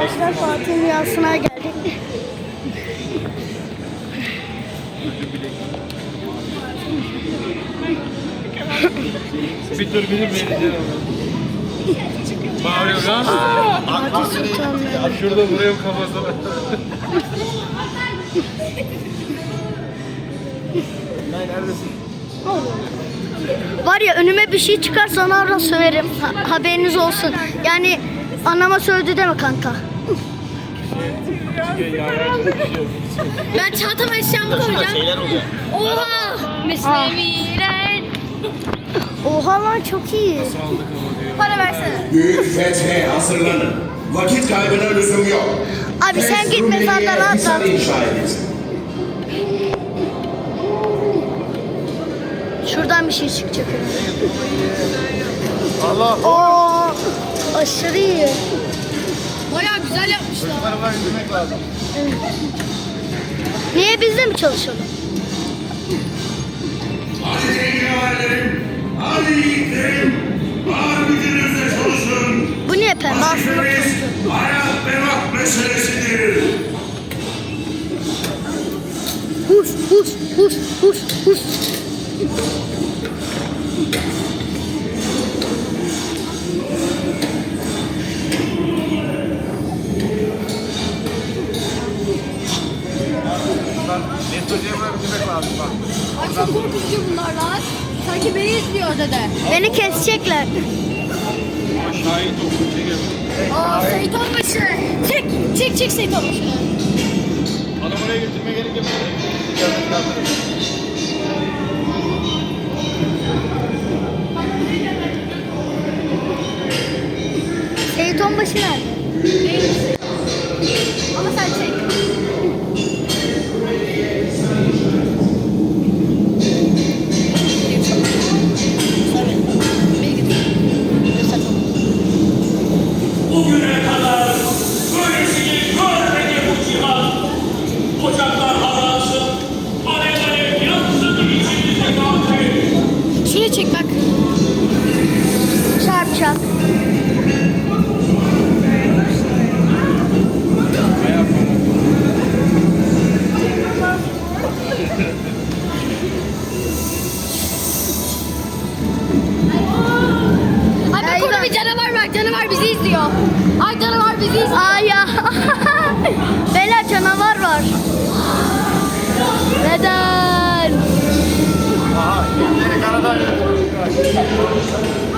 arkadaşlar Fatih'in rüyasına geldik. Bir tur benim vereceğim Bağırıyor lan. Fatih Sultan. Şurada vuruyorum kafasına. Nay neredesin? Var ya önüme bir şey çıkarsa ona söverim. Ha- haberiniz olsun. Yani anama sövdü deme kanka. Ben çantama eşyamı koyacağım. Şeyler oluyor. Oha! Mesneviler. Oha lan çok iyi. Para versene. Büyük fethe hazırlanın. Vakit kaybına lüzum yok. Abi sen git inşa edilsin. Şuradan bir şey çıkacak. Allah. Oo, aşırı iyi. Baya güzel yapmışlar. Arabayı indirmek lazım. Niye biz de mi çalışalım? Hadi cengaverlerim, hadi yiğitlerim. Var gücünüzle çalışın. Bu niye pembe? Aslında Vaktimiz hayat memat meselesidir. hus hus hus hus hus. Metrocuya bırak indirmek lazım bak. Ay çok korkutucu bunlar lan. Sanki beni izliyor dede. Beni kesecekler. Şahit olsun. Çekelim. Aa Seyit Onbaşı. Çek, çek, çek Seyit Onbaşı'nı. Adam oraya götürmeye gerek yok. Gelmek lazım. Seyit Onbaşı nerede? Çarpacak. Ay bak orada bir canavar var. Canavar bizi izliyor. Ay canavar bizi izliyor. Ay ya. Bela canavar var. Neden? Aha. Yeni karadan rồi.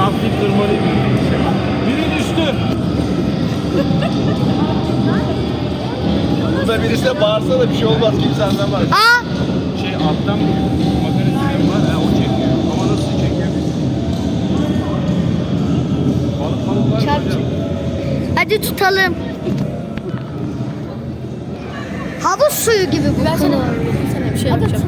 Hafif tırmanayım. Biri düştü. Burada birisi de bağırsa da bir şey olmaz. Kimse anlamaz. Aa, Şey alttan makara sistemi var. Ha, o çekiyor. Ama nasıl çekiyor? Balık balık var mı Çarp- hocam? hadi tutalım. Havuz suyu gibi bu. Ben sana, sana bir şey yapacağım.